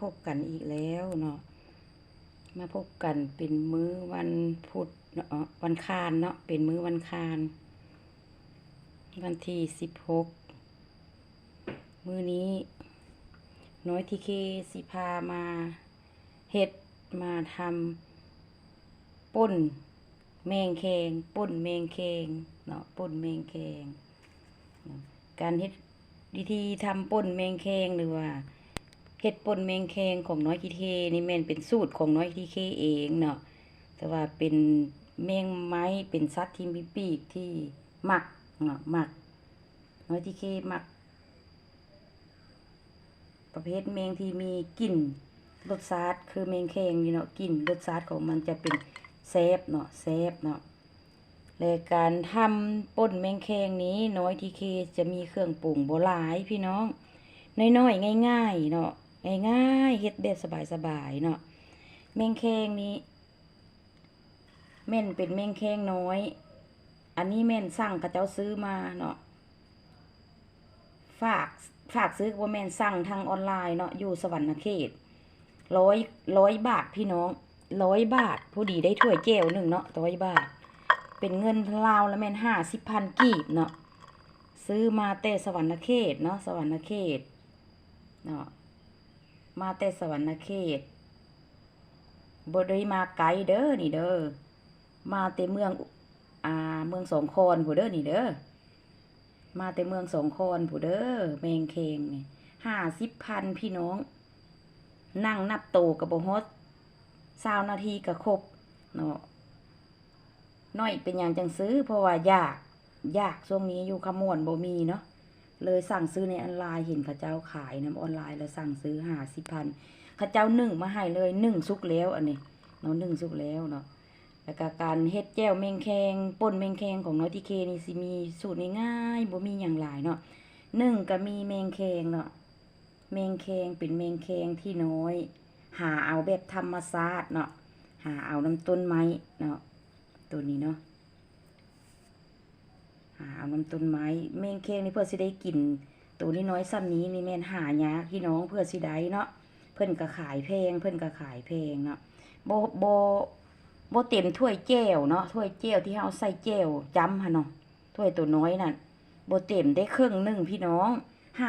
พบกันอีกแล้วเนาะมาพบกันเป็นมื้อวันพุธเนาะวันคารเนาะเป็นมื้อวันคารวันที่สิบหกมื้อนี้น้อยทีเคสิพามาเฮ็ดมาทำป่นแมงแคงป่นแมงแคงเนาะป่นแมงแคงเนาะการเฮ็ดวิธีทำป่นแมงแคงหรือว่า เฮ็ดป่นแมงแคงของน้อยทีเคนี่แม่นเป็นสูตรของน้อยทีเคเองเนาะแต่ว่าเป็นแมงไม้เป็นสัตว์ที่มีปีกที่หมักเนาะหมัก น้อยทีเคหมัก ประเภทแมงที่มีกลิ่นรสชาติคือแมงแคงนี่เนาะกลิ่นรสชาติของมันจะเป็นแซ่บเนาะแซ่บเนาะและการทำป่นแมงแคงนี้น้อยทีเคจะมีเครื่องปรุงโบ่หลายพี่น้อง น้อยๆ ง่าย ๆ เนาะ ง่ายๆเฮ็ดแบบสบายๆเนาะแมงแคงนี้แม่นเป็นแมงแคงน้อย อันนี้แม่นสั่งกับเจ้าซื้อมาเนาะฝากฝากซื้อว่าแม่นสั่งทางออนไลน์เนาะอยู่สวรรณเขตร้อยร้อยบาทพี่น้องร้อยบาทผู้ดีได้ถ้วยแก้วหนึ่งเนาะร้อยบาท เป็นเงินลาวแล้วแม่นห้าสิบพันกีบเนาะซื้อมาแต่สวรรณเขตเนาะสวรรณเขตเนาะ มาแต่สวรรณเขตบ่ได้มาไกลเด้อนี่เด้อ มาแต่เมือง อ่า เมืองสองคอนผู้เด้อนี่เด้อ มาแต่เมืองสองคอนผู้เด้อแมงเคงนี่ห้าสิบพันพี่น้อง นั่งนับโตกับบฮอดสาวนาทีก็ครบเนาะน้อยเป็นอย่างจังซื้อเพราะว่ายาก ยากช่วงนี้อยู่ขมวนบ่มีเนาะ เลยสั่งซื้อในออนไลน์เห็นเขาเจ้าขายนะออนไลน์แล้วสั่งซื้อหาสิพันเขาเจ้านึ่งมาให้เลยนึ่งสุกแล้วอันนี้เนาะนึ่งสุกแล้วเนาะแล้วก็การเฮ็ดแจ่วแมงแคงป่นแมงแคงของน้อยทีเคนี่สิมีสูตรง่ายๆบ่มีอย่างหลายเนาะนึ่งก็มีแมงแคงเนาะแมงแคงเป็นแมงแคงที่น้อย หาเอาแบบธรรมชาติเนาะหาเอาน้ำต้นไม้เนาะตัวนี้เนาะ เอาน้ำต้นไม้แมงแคงนี่เพื่อสิได้กิน ตัวนี้น้อยซ้ำนี้นี่แม่นหายากพี่น้องเพื่อสิได้เนาะเพิ่นก็ขายแพงเพิ่นก็ขายแพงเนาะโบ่บ่บ่เต็มถ้วยแก้วเนาะถ้วยแก้วที่เฮาใส่แก้วจำหั่นเนาะถ้วยตัวน้อยนั่นโบเต็มได้ครึ่งหนึ่งพี่น้อง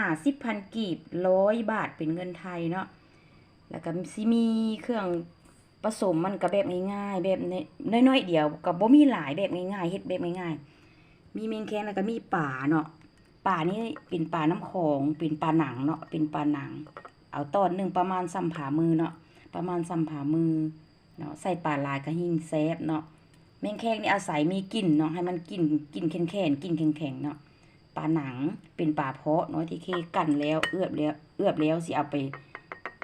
50,000กีบ100บาทเป็นเงินไทยเนาะแล้วก็สิมีเครื่องผสมมันก็แบบง่ายๆแบบน้อยๆเดียวก็บ่มีหลายแบบง่ายๆเฮ็ดแบบง่ายๆ มีเมงแคงแล้วก็มีป่าเนาะป่านี่เป็นป่าน้ำของเป็นป่าหนังเนาะเป็นป่าหนัง เอาตอนหนึ่งประมาณซ้ำผามือเนาะประมาณซ้ำผามือเนาะใส่ป่าลายก็หิ่งแซบเนาะแมงแคงนี่อาศัยมีกลิ่นเนาะให้มันกลิ่นกลิ่นแข็งแข็งกลิ่นแข็งแข็งเนาะป่าหนังเป็นป่าเพาะเนาะที่เคกันแล้วเอือบแล้วเอือบแล้วสิเอาไป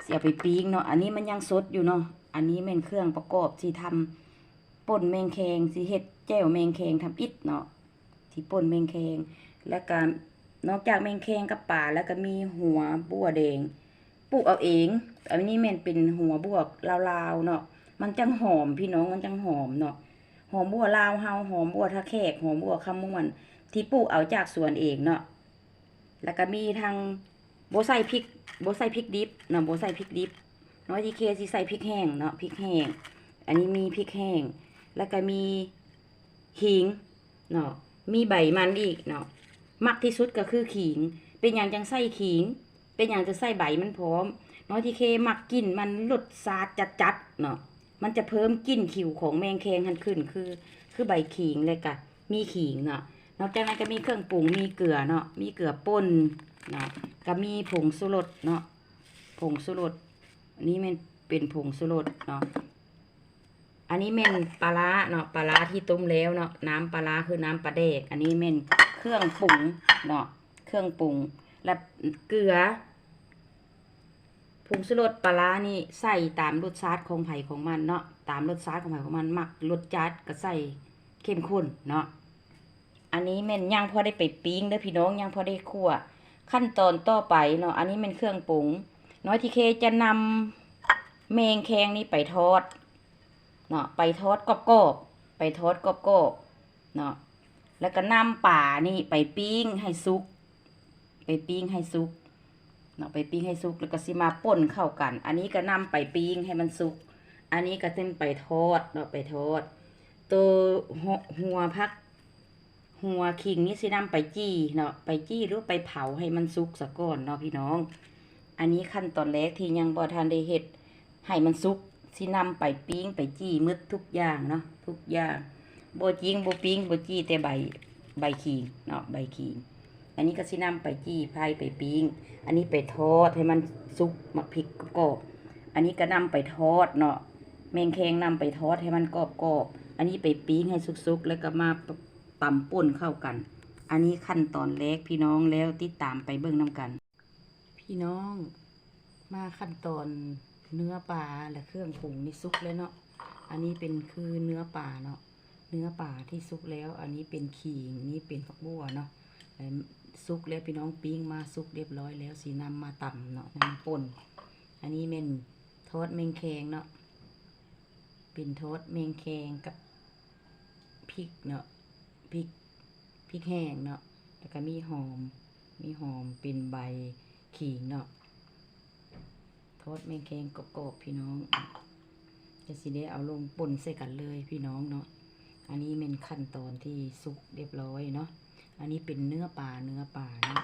สิเอาไปปิ้งเนาะอันนี้มันยังสดอยู่เนาะอันนี้เป็นเครื่องประกอบที่ทำป่นแมงแคงสิเฮ็ดแจ่วแมงแคงทำอิดเนาะ ที่ป่นแมงแคงแล้วก็นอกจากแมงแคงกับป่าแล้วก็มีหัวบัวแดงปลูกเอาเองอันนี้แม่นเป็นหัวบวกลาวๆเนาะมันจังหอมพี่น้องมันจังหอมเนาะหอมบัวลาวเฮาหอมบัวทะแขกหอมบัวคำม่วนที่ปลูกเอาจากสวนเองเนาะแล้วก็มีทางโบใส่พริกโบใส่พริกดิบเนาะโบใส่พริกดิบน้อยทีเคสิใส่พริกแห้งเนาะพริกแห้งอันนี้มีพริกแห้งแล้วก็มีขิงเนาะ มีใบมันอีกเนาะมักที่สุดก็คือขิง เป็นอย่างจังใส่ขิง เป็นอย่างจะใส่ใบมันพร้อม น้อยที่เคมักกินมันรสชาติจัดๆเนาะมันจะเพิ่มกลิ่นขิวของแมงแคงหันขึ้นคือ คือใบขิงเลยกะมีขิงเนาะนอกจากนั้นก็มีเครื่องปรุงมีเกลือเนาะมีเกลือป่นเนาะก็มีผงสุรสเนาะผงสุรสอันนี้มันเป็นผงสุรสเนาะ อันนี้เม่นปลาร้าเนาะปลาร้าที่ต้มแล้วเนาะน้ำปลาร้าคือน้ำปลาแดก อันนี้เม่นเครื่องปรุงเนาะเครื่องปรุง และเกลือผงชูรสปลาร้านี่ใส่ตามรสชาติของไผ่ของมันเนาะตามรสชาติของไผ่ของมันหมักรสจัดก็ใส่เข้มข้นเนาะอันนี้แม่นยังพอได้ไปปิ้งเด้อพี่น้องยังพอได้คั่วขั้นตอนต่อไปเนาะอันนี้เป็นเครื่องปรุงน้อยทีเคจะนำเมงแคงนี้ไปทอด เนาะไปทอดกรอบไปทอดกรอบเนาะแล้วก็นำป่านี่ไปปิ้งให้สุก ไปปิ้งให้สุกเนาะไปปิ้งให้สุกแล้วก็สิมาป่นเข้ากัน อันนี้ก็นำไปปิ้งให้มันสุก อันนี้ก็ต้องไปทอดเนาะไปทอด ตัวหัวหัวพัก หัวขิงนี่สินำไปจี้เนาะไปจี้หรือไปเผาให้มันสุกซะก่อนเนาะพี่น้อง อันนี้ขั้นตอนแรกที่ยังบ่ทันได้เฮ็ดให้มันสุก สินำไปปิ้งไปจี้มืดทุกอย่างเนาะทุกอย่างโบจิงบ่ปิ้งโบจี้แต่ใบใบขิงเนาะใบขิงอันนี้ก็สินำไปจี้ไผ่ไปปิ้ง อันนี้ไปทอดให้มันสุกมักพริกกรอบอันนี้ก็นำไปทอดเนาะแมงแคงนำไปทอดให้มันกรอบๆอันนี้ไปปิ้งให้สุกๆแล้วก็มาตำป่นเข้ากัน อันนี้ขั้นตอนแรกพี่น้องแล้วติดตามไปเบิ่งนํกัน พี่น้องมาขั้นตอน เนื้อปลาและเครื่องปรุงนี่สุกแล้วเนาะ อันนี้เป็นคือเนื้อปลาเนาะ เนื้อปลาที่สุกแล้ว อันนี้เป็นขิงนี่เป็นผักบัวเนาะแล้วสุกแล้วพี่น้องปิ้งมาสุกเรียบร้อยแล้วสีนำมาตำเนาะนำป่น อันนี้เป็นทอดแมงแคงเนาะ เป็นทอดแมงแคงกับพริกเนาะ พริก พริกแห้งเนาะ แล้วก็มีหอม มีหอมเป็นใบขิงเนาะ ทอดแมงแคงกรอบๆพี่น้องจะสิได้เอาลงป่นใส่กันเลยพี่น้องเนาะ อันนี้เป็นขั้นตอนที่สุกเรียบร้อยเนาะ อันนี้เป็นเนื้อปลาเนื้อปลาเนาะ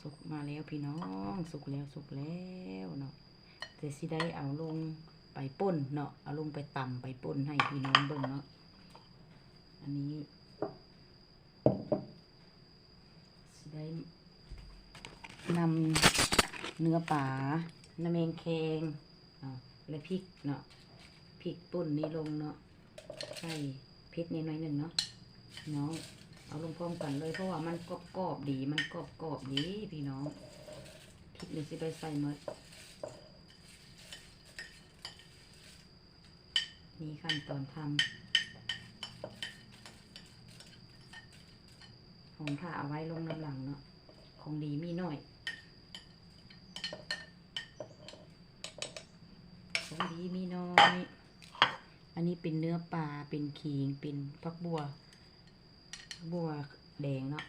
สุกมาแล้วพี่น้อง สุกแล้วสุกแล้วเนาะจะสิได้เอาลงไปป่นเนาะ เอาลงไปตำไปป่นให้พี่น้องเบิ่งเนาะ อันนี้สิได้นำเนื้อปลา น้ำเมงแคงเนาและพริกเนาะพริกป่นนี่ลงเนาะใส่พริกนิดหน่อยหนึ่งเนาะน้องเอาลงพร้อมกันเลยเพราะว่ามันกรอบกรอบดี มันกรอบกรอบดีพี่น้องพริกนี่สิไปใส่หมดนี่ขั้นตอนทำของผ่าเอาไว้ลงน้ำหลังเนาะของดีมีหน่อย ของดี มีน้อย อันนี้เป็นเนื้อปลา เป็นขิง เป็นพักบัว บัวแดงเนาะ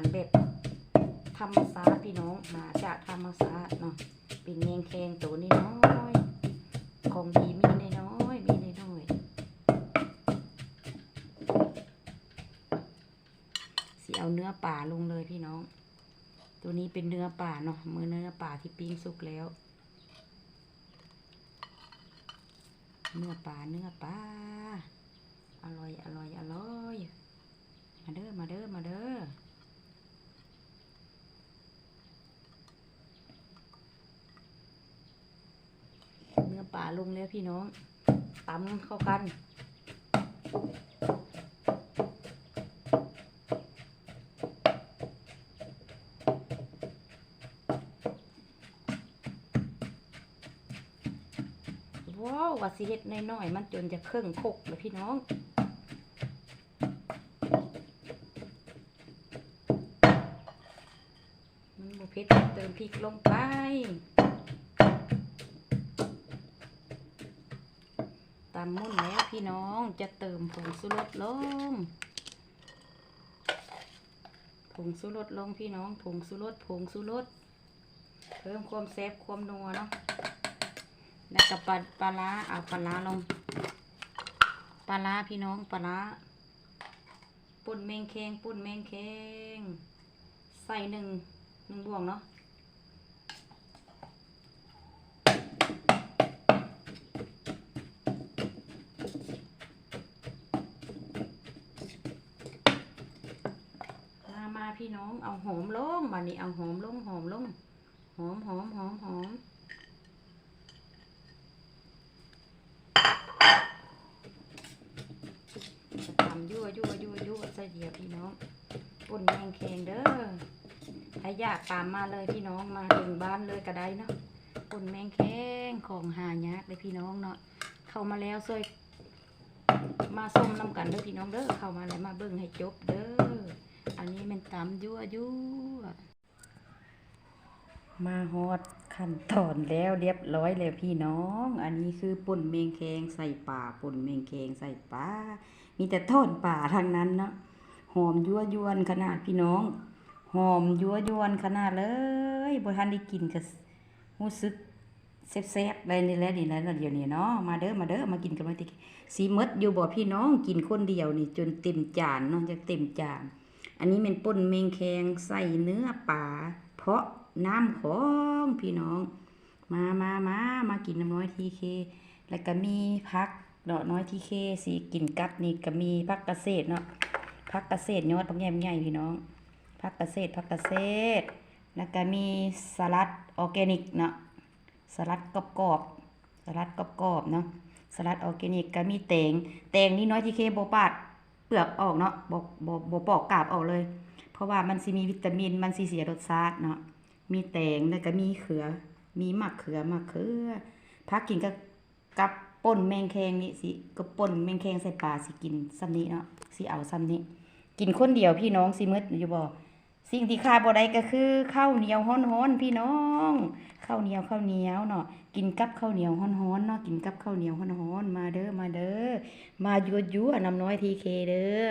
ารแบบธรรมชาติพี่น้องมาจากธรรมชาติเนาะเป็นแมงแคงตัวนี้น้อยของดีมีน้อยมีน้อยๆสิเอาเนื้อป่าลงเลยพี่น้อง ตัวนี้เป็นเนื้อป่าเนาะมือเนื้อป่าที่ปิ้งสุกแล้ว เนื้อปลาเนื้อปลาอร่อยอร่อยอร่อยมาเด้อมาเด้อมาเด้อเนื้อปลาลงแล้วพี่น้องตำเข้ากัน ว้าวว่าสิเฮ็ดน้อยๆมันจนจะเครื่องคกเลยพี่น้องมันบุเผ็ดเติมพริกลงไปามมุ่นแล้วพี่น้องจะเติมผงสุรสลงผงสุรสลงพี่น้องผงสุรสผงสุรสเพิ่มความแซ่บความนัวเนาะแล้วก็ปลาปลาร้าเอาปลาร้าลงปลาร้าพี่น้องปลาร้าปุ่นแมงแคงปุ่นแมงแคงใส่หนึ่งหนึ่งบ่วงเนาะมามาพี่ น้องเอาหอมลงมานี่เอาหอมลงหอมลงหอมหอมหอมหอมทำยั่วยั่วยั่วยั่วใส่เดียวพี่น้องปุ่นแมงแคงเด้อถ้าอยากตามมาเลยพี่น้องมาถึงบ้านเลยก็ได้เนาะปุ่นแมงแคงของหายากเลยพี่น้องเนาะเข้ามาแล้วช่วยมาส้มนำกันเด้อพี่น้องเด้อเข้ามาแล้วมาเบิ่งให้จบเด้อ มันตำยั่วยั่วมาฮอดขั้นตอนแล้วเรียบร้อยแล้วพี่น้อง อันนี้คือป่นเมงแคงใส่ป่าป่นเมงแคงใส่ป่ามีแต่ทอดป่าทางนั้นเนาะหอมยั่วยวนขนาดพี่น้องหอมยั่วยวนขนาดเลยบ่ทันได้กินก็รู้สึกแซ่บๆเลยนี่แหละนี่แหละเดี๋ยวนี้เนาะมาเด้อมาเด้อมากินกันมาติสีมดอยู่บ่พี่น้องกินคนเดียวนี่จนเต็มจานเนาะจะเต็มจาน อันนี้เป็นป่นเมงแคงใส่เนื้อปลาเพราะน้ำของพี่น้อง มามามามากินน้ำน้อยทีเค แล้วก็มีพักเนาะน้อยทีเคสีกินกับนี่ก็มีพักเกษตรเนาะพักเกษตรยอดพักแยมใหญ่พี่น้องพักเกษตรพักเกษตร แล้วก็มีสลัดออร์แกนิกเนาะสลัดกรอบๆสลัดกรอบๆเนาะสลัดออร์แกนิกก็มีแตงแตงนี่น้อยทีเคโบปาด เปลือกออกเนาะบอกบอกบอกปอกกาบออกเลย เพราะว่ามันสิมีวิตามินมันสิเสียรสชาติเนาะมีแตงแล้วก็มีเขือ มีมะเขือมะเขือพักกินก็กับป่นแมงแคงนี่สิก็ป่นแมงแคงใส่ปลาสิกินซ้ำนี้เนาะสิเอาซ้ำนี้ กินคนเดียวพี่น้องสิมืดอยู่บ่ สิ่งที่ขาดบ่ได้ก็คือข้าวเหนียวฮ้อนๆพี่น้องข้าวเหนียวข้าวเหนียวเนาะกินกับข้าวเหนียวฮ้อนๆเนาะกินกับข้าวเหนียวฮ้อนๆมาเด้อมาเด้อมายั่วน้ำน้อยทีเคเด้อ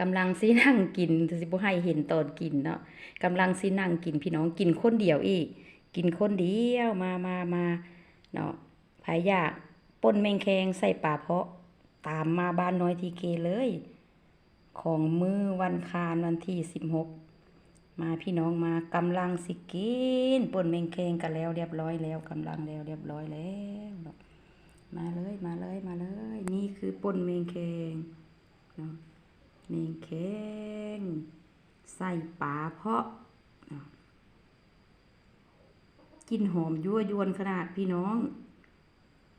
กำลังสินั่งกินสิบ่ให้เห็นตอนกินเนาะกำลังสินั่งกินพี่น้องกินคนเดียวอีก กินคนเดียวมามามาเนาะภายอยากป่นแมงแคงใส่ปลาเพาะ ตามมาบ้านน้อยทีเคเลย ของมือวันคารวันที่สิบหกมาพี่น้องมากำลังสิกินป่นเมงเคงกันแล้ว เรียบร้อยแล้วกำลังแล้วเรียบร้อยแล้วมาเลยมาเลยมาเลย นี่คือป่นเมงเคงเมงเคงใส่ปลาเพาะเนาะกินหอมยั่วยวนขนาดพี่น้อง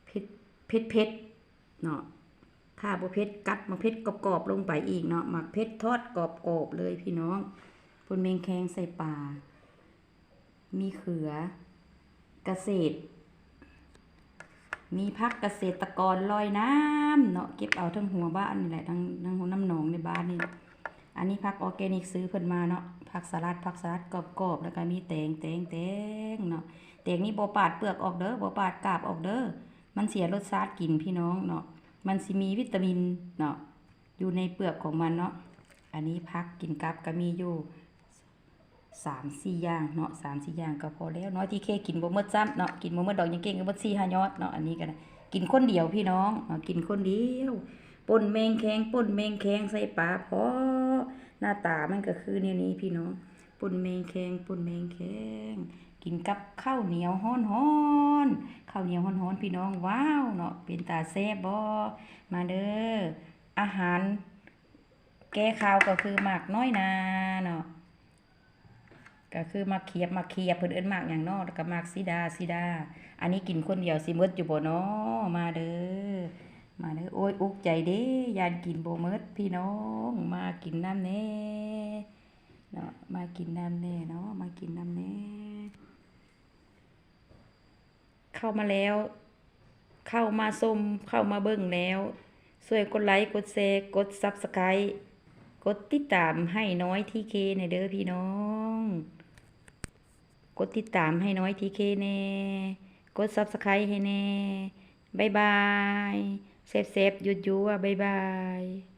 เผ็ดเผ็ดเผ็ดเนาะ ถ้าบ่เผ็ดกัดมาเผ็ดกรอบๆลงไปอีกเนาะหมักเผ็ดทอดกรอบๆเลยพี่น้องปนเมงแคงใส่ปลามีเขือเกษตรมีพักเกษตรกรลอยน้ำเนาะเก็บเอาทั้งหัวบ้านนี่แหละทั้งทั้งหัวน้ำหนองในบ้านนี่อันนี้พักออร์แกนิกซื้อเพิ่นมาเนาะผักสลัดผักสลัดกรอบๆแล้วก็มีแตงแตงแตงเนาะแตงนี่บ่ปาดเปลือกออกเด้อบ่ปาดกาบออกเด้อมันเสียรสชาติกินพี่น้องเนาะ มันสิมีวิตามินเนาะอยู่ในเปลือกของมันเนาะอันนี้พักกินกับก็มีอยู่สามสี่อย่างเนาะสามสี่อย่างก็พอแล้วน้อยที่เคกินบ่หมดซ้ำเนาะกินบ่หมดดอกยังเก่งก็บ่สี่ห้ายอดเนาะอันนี้ก็ได้กินคนเดียวพี่น้องเนาะกินคนเดียวป่นแมงแคงป่นแมงแคงใส่ปลาพอหน้าตามันก็คือแนวนี้พี่น้องป่นแมงแคงป่นแมงแคงกินกับข้าวเหนียวฮ้อนๆข้าว เหนียวฮ้อนๆพี่น้องว้าวเนาะเป็นตาแซ่บบ่มาเด้ออาหาร แก้ข้าวก็คือหมากน้อยนาเนาะก็คือหมากเขียบหมากเขียบเพิ่นเอิ้นหมากหยังนาะแล้วก็หมากสีดาสีดา อันนี้กินคนเดียวสิหมดอยู่บ่เนาะมาเด้อมาเด้อโอ้ยอุกใจเด้ยานกินโบ่หมดพี่น้องมากินน้ำแน่เนาะมากินน้ำแน่เนาะมากินน้ำแน่ เข้ามาแล้ว เข้ามาชมเข้ามาเบิ่งแล้วช่วยกดไลค์กดแชร์กด Subscribe กดติดตามให้น้อยทีเคในเด้อพี่น้อง กดติดตามให้น้อยทีเคแน่กด Subscribe ให้แน่บายบายเซฟเซฟหยุดยัวบ๊ายบาย